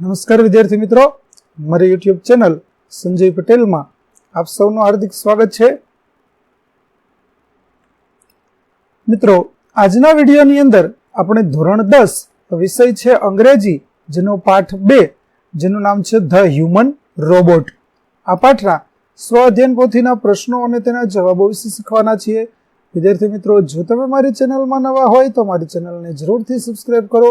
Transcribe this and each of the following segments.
નમસ્કાર વિદ્યાર્થી મિત્રો. મારી યુટ્યુબ ચેનલ સંજય પટેલમાં આપ સૌનું હાર્દિક સ્વાગત છે. મિત્રો, આજના વિડીયોની અંદર આપણે ધોરણ દસ વિષય છે અંગ્રેજી, જેનો પાઠ બે, જેનું નામ છે ધ હ્યુમન રોબોટ. આ પાઠના સ્વ અધ્યયન પોથીના પ્રશ્નો અને તેના જવાબો વિશે શીખવાના છીએ. વિદ્યાર્થી મિત્રો, જો તમે મારી ચેનલમાં નવા હોય તો મારી ચેનલને જરૂરથી સબસ્ક્રાઈબ કરો.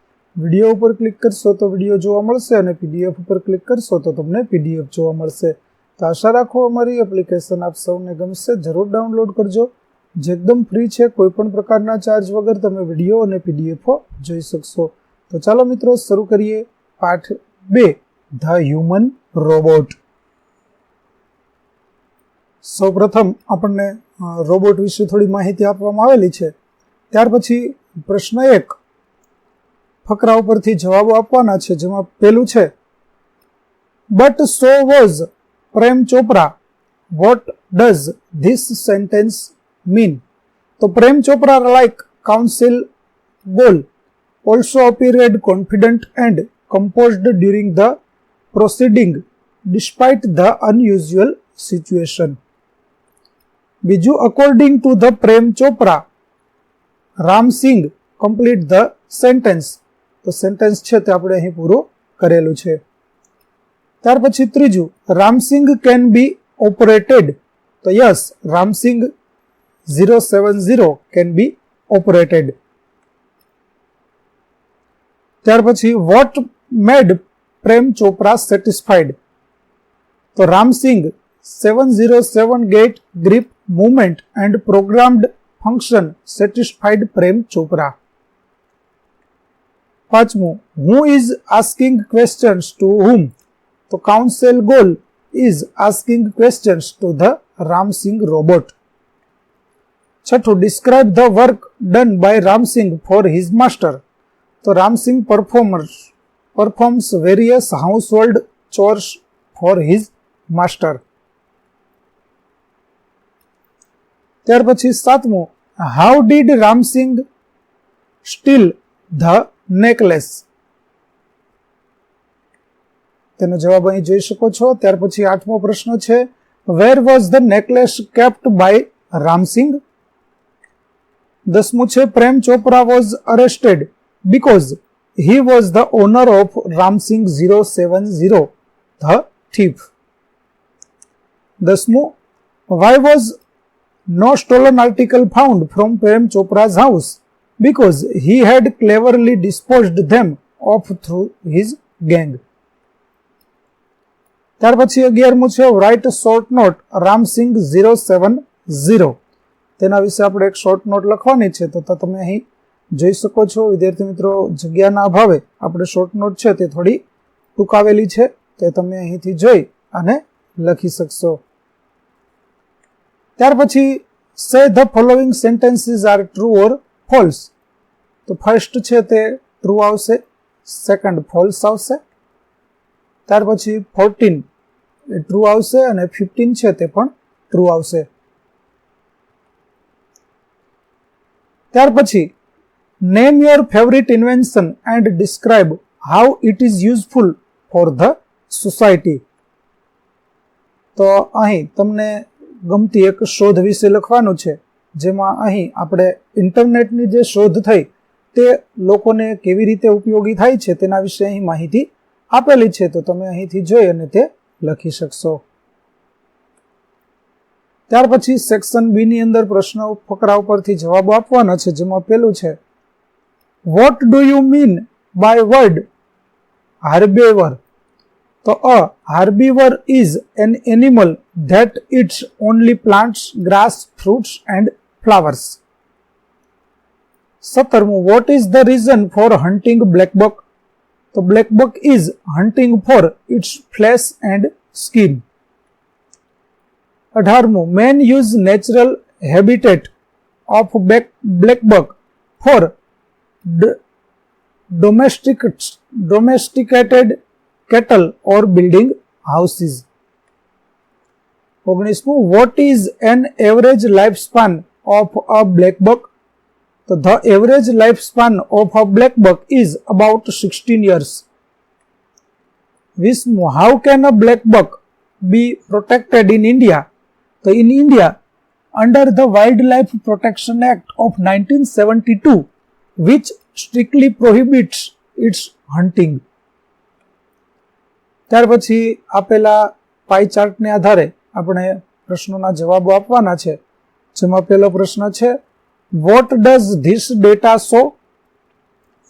વીડિયો ઉપર ક્લિક કરશો તો વીડિયો જોવા મળશે અને પીડીએફ ઉપર ક્લિક કરશો તો તમને પીડીએફ જોવા મળશે. તો આશા રાખો અમારી એપ્લિકેશન આપ સૌને ગમશે. જરૂર ડાઉનલોડ કરજો. જે એકદમ ફ્રી છે કોઈ પણ પ્રકારના ચાર્જ વગર તમે વીડિયો અને પીડીએફો જોઈ શકશો. તો ચાલો મિત્રો, શરૂ કરીએ પાઠ બે, ધ હ્યુમન રોબોટ. સૌપ્રથમ આપણને રોબોટ વિશે થોડી માહિતી આપવામાં આવેલી છે. ત્યાર પછી પ્રશ્ન એક ફકરા ઉપરથી જવાબો આપવાના છે, જેમાં પેલું છે but so was Prem Chopra what does this sentence mean તો Prem Chopra like counsel Goel also appeared confident and composed during the proceeding, despite the unusual situation. બીજું according to the Prem Chopra Ramsingh complete the sentence તો sentence છે તે આપણે અહીં પૂરું કરેલું છે. ત્યાર પછી ત્રીજું રામસિંગ કેન બી ઓપરેટેડ તો yes Ramsingh zero seven zero can be operated ત્યાર પછી what made Prem Chopra satisfied તો Ramsingh seven zero seven get grip movement and programmed function satisfied Prem Chopra પાંચમું who is asking questions to whom તો counsel Goel is asking questions to the Ramsingh robot છઠ્ઠું describe the work done by Ramsingh for his master તો Ramsingh performers performs various household chores for his master. ત્યાર પછી સાતમું how did Ramsingh steal the necklace તેનો જવાબ અહીં જોઈ શકો છો ત્યાર પછી આઠમો પ્રશ્ન છે where was the necklace kept by Ramsingh દસમું છે Prem Chopra was arrested because he was the owner of Ramsing 070, the thief. Dasmu, why was no stolen article found from Prem Chopra's house? Because he had cleverly disposed them off through his gang. ત્યાર પછી અગિયારમું છે write short note Ramsingh zero seven zero તેના વિશે આપણે એક short note લખવાની છે, તો તમે અહીં જોઈ શકો છો, વિદ્યાર્થી મિત્રો જગ્યાના અભાવે આપણે શોર્ટ નોટ છે તે થોડી ટૂંકાવેલી છે, તે તમે અહીંથી જોઈ અને લખી શકશો ત્યાર પછી say the following sentences are true or false. તો ફર્સ્ટ છે તે ટ્રુ આવશે સેકન્ડ ફોલ્સ આવશે, ત્યાર પછી ફોર્ટીન એ ટ્રુ આવશે અને ફિફ્ટીન છે તે પણ ટ્રુ આવશે. ત્યાર પછી name your favourite invention and describe how it is useful for the society તો અહીં તમને ગમતી એક શોધ વિશે લખવાનું છે. જેમાં અહીં આપણે ઇન્ટરનેટની જે શોધ થઈ તે લોકોને કેવી રીતે ઉપયોગી થાય છે તેના વિશે અહીં માહિતી આપેલી છે, તો તમે અહીંથી જોઈ અને તે લખી શકશો. ત્યાર પછી સેક્શન બી ની અંદર પ્રશ્નો ફકરા ઉપરથી જવાબો આપવાના છે, જેમાં પેલું છે what do you mean by word herbivore તો a herbivore is an animal that eats only plants grass fruits and flowers સત્તરમું what is the reason for hunting blackbuck તો blackbuck is hunting for its flesh and skin અઢારમું man use natural habitat of blackbuck for domestic domesticated cattle or building houses ઓગણીસમું what is an average lifespan of a blackbuck તો the average life span of a black buck is about sixteen years વીસમું how can a black buck be protected in India તો in India under the wildlife protection act of nineteen seventy two which strictly prohibits its hunting ત્યાર પછી આપેલા પાઈ ચાર્ટને આધારે આપણે પ્રશ્નોના જવાબો આપવાના છે. જેમાં પહેલો પ્રશ્ન છે what does this data show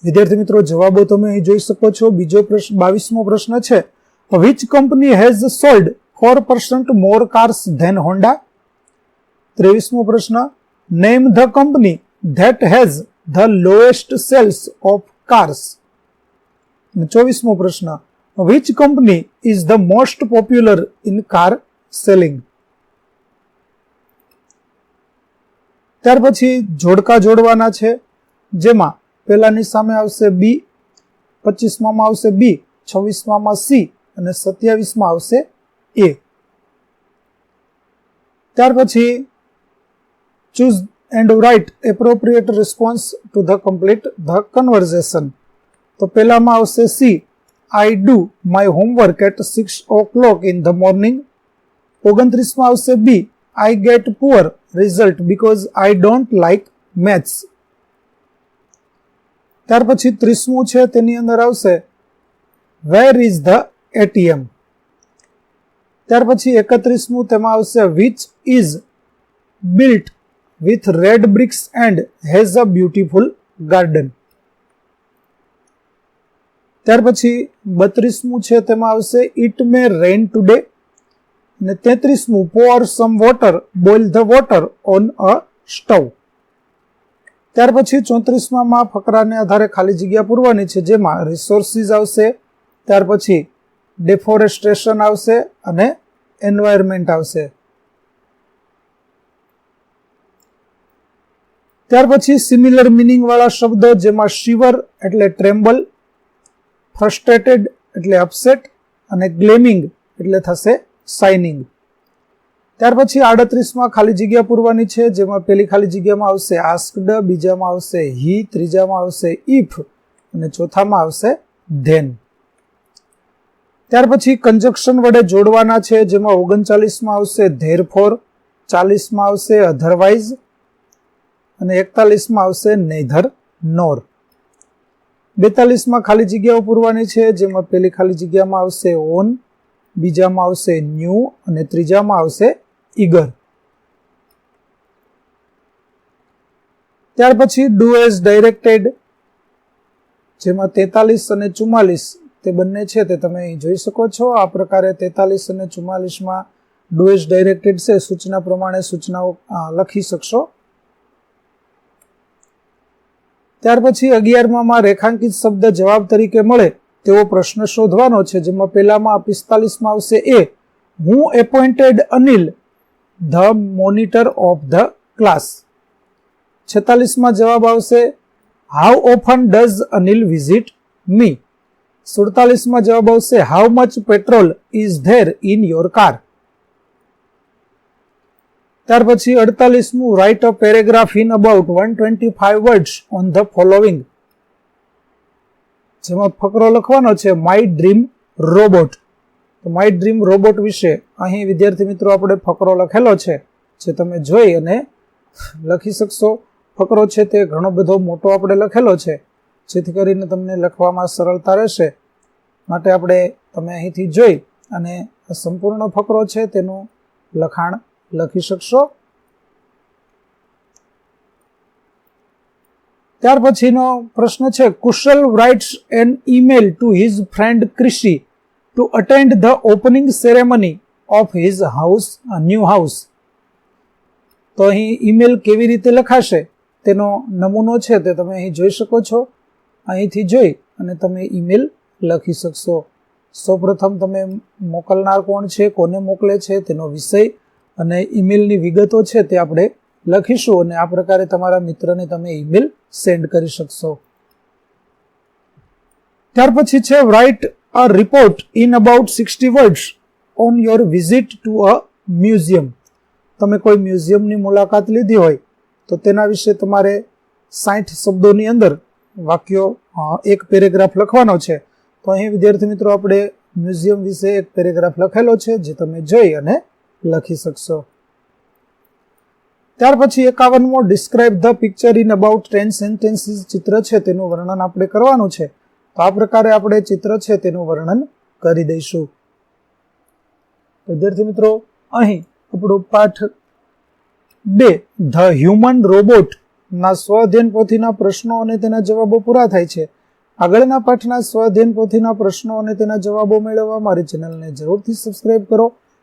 વિદ્યાર્થી મિત્રો, જવાબો તમે અહીં જોઈ શકો છો. બીજો પ્રશ્ન, બાવીસમો પ્રશ્ન છે which company has sold four percent more cars than Honda ત્રેવીસમો પ્રશ્ન name the company that has the lowest sales of cars ચોવીસમો પ્રશ્ન which company is the most popular in car selling ત્યાર પછી જોડકા જોડવાના છે, જેમાં પહેલાની સામે આવશે બી પચીસમાં આવશે બી છવ્વીસમાં સી અને સત્યાવીસમાં આવશે એ ત્યાર પછી choose and write appropriate response to the complete the conversation તો પહેલામાં આવશે C I do my homework at six o'clock in the morning ઓગણત્રીસમાં આવશે B I get poor result because I don't like maths ત્યાર પછી ત્રીસમું છે તેની અંદર આવશે વેર ઇઝ ધ એટીએમ ત્યાર પછી એકત્રીસમું તેમાં આવશે which is built with red bricks and has a beautiful garden ત્યાર પછી બત્રીસમું છે તેમાં આવશે ઇટ મે રેઇન ટુડે અને તેત્રીસમું pour some water boil the water on a stove ત્યાર પછી ચોત્રીસમાં ફકરાને આધારે ખાલી જગ્યા પૂરવાની છે, જેમાં રિસોર્સિસ આવશે, ત્યાર પછી ડેફોરેસ્ટ્રેશન આવશે અને એન્વાયરમેન્ટ આવશે. ત્યાર પછી સિમિલર મિનિંગ શબ્દો, જેમાં શિવર એટલે ટ્રેમ્બલ ફ્રસ્ટ્રેટેડ એટલે અપસેટ અને ગ્લેમિંગ એટલે થશે સાઇનિંગ ત્યાર પછી આડત્રીસમાં ખાલી જગ્યા પૂરવાની છે, જેમાં પેલી ખાલી જગ્યામાં આવશે આસ્કડ બીજામાં આવશે હી ત્રીજામાં આવશે ઇફ અને ચોથામાં આવશે ધેન ત્યાર પછી કંજક્શન વડે જોડવાના છે, જેમાં ઓગણચાલીસમાં આવશે ધેરફોર ચાલીસમાં આવશે અધરવાઇઝ અને એકતાલીસમાં આવશે નેધર નોર બેતાલીસમાં ખાલી જગ્યાઓ પૂરવાની છે, જેમાં પેલી ખાલી જગ્યામાં આવશે ઓન બીજામાં આવશે ન્યૂ અને ત્રીજામાં આવશે ઈગર. ત્યાર પછી ડુ એઝ ડાયરેક્ટેડ, જેમાં તેતાલીસ અને ચુમ્માલીસ, તે બંને છે તે તમે અહીં જોઈ શકો છો. આ પ્રકારે તેતાલીસ અને ચુમ્માલીસમાં ડુ એઝ ડાયરેક્ટેડ છે, સૂચના પ્રમાણે સૂચનાઓ લખી શકશો. ત્યાર પછી અગિયારમાં રેખાંકિત શબ્દ જવાબ તરીકે મળે. તેવો પ્રશ્ન શોધવાનો છે, જેમાં પહેલામાં પિસ્તાલીસમાં આવશે A. Who appointed Anil, the monitor of the class. છેતાલીસમાં જવાબ આવશે how often does Anil visit me સુડતાલીસમાં જવાબ આવશે how much petrol is there in your car ત્યાર પછી અડતાલીસમું write a paragraph in about one twenty five words on the following જેમાં ફકરો લખવાનો છે માય ડ્રીમ રોબોટ તો માય ડ્રીમ રોબોટ વિશે અહીં વિદ્યાર્થી મિત્રો આપણે ફકરો લખેલો છે, જે તમે જોઈ અને લખી શકશો. ફકરો છે તે ઘણો બધો મોટો આપણે લખેલો છે, જેથી કરીને તમને લખવામાં સરળતા રહેશે. માટે આપણે તમે અહીંથી જોઈ અને સંપૂર્ણ ફકરો છે તેનું લખાણ લખી શકશો. ત્યાર પછીનો પ્રશ્ન છે, Kushal writes an email to his friend Krishi to attend the opening ceremony of his house new house તો અહીં ઈમેલ કેવી રીતે લખાશે, તેનો નમૂનો છે તે તમે અહીં જોઈ શકો છો. અહીંથી જોઈ અને તમે ઈમેલ લખી શકશો. સૌપ્રથમ તમે મોકલનાર કોણ છે, કોને મોકલે છે, તેનો વિષય અને ઈમેલની વિગતો છે તે આપણે લખીશું અને આ પ્રકારે તમારા મિત્રને તમે ઈમેલ સેન્ડ કરી શકશો. ત્યાર પછી છે write a report in about sixty words on your visit to a museum તમે કોઈ મ્યુઝિયમની મુલાકાત લીધી હોય, તો તેના વિશે તમારે સાઠ શબ્દોની અંદર વાક્યો એક પેરેગ્રાફ લખવાનો છે. તો અહીં વિદ્યાર્થી મિત્રો, આપણે મ્યુઝિયમ વિશે એક પેરેગ્રાફ લખેલો છે, જે તમે જોઈ અને લખી શકશો. ત્યાર પછી એકાવનમો describe the picture in about ten sentences ચિત્ર છે તેનું વર્ણન આપણે કરવાનું છે. તો આ પ્રકારે આપણે ચિત્ર છે તેનું વર્ણન કરી દઈશું. વિદ્યાર્થી મિત્રો, અહીં આપણો પાઠ બે ધ હ્યુમન રોબોટ ના સ્વઅધ્યયન પોથીના પ્રશ્નો અને તેના જવાબો પૂરા થાય છે. આગળના પાઠના સ્વઅધ્યયન પોથીના પ્રશ્નો અને તેના જવાબો મેળવવા મારી ચેનલને જરૂરથી સબસ્ક્રાઇબ કરો.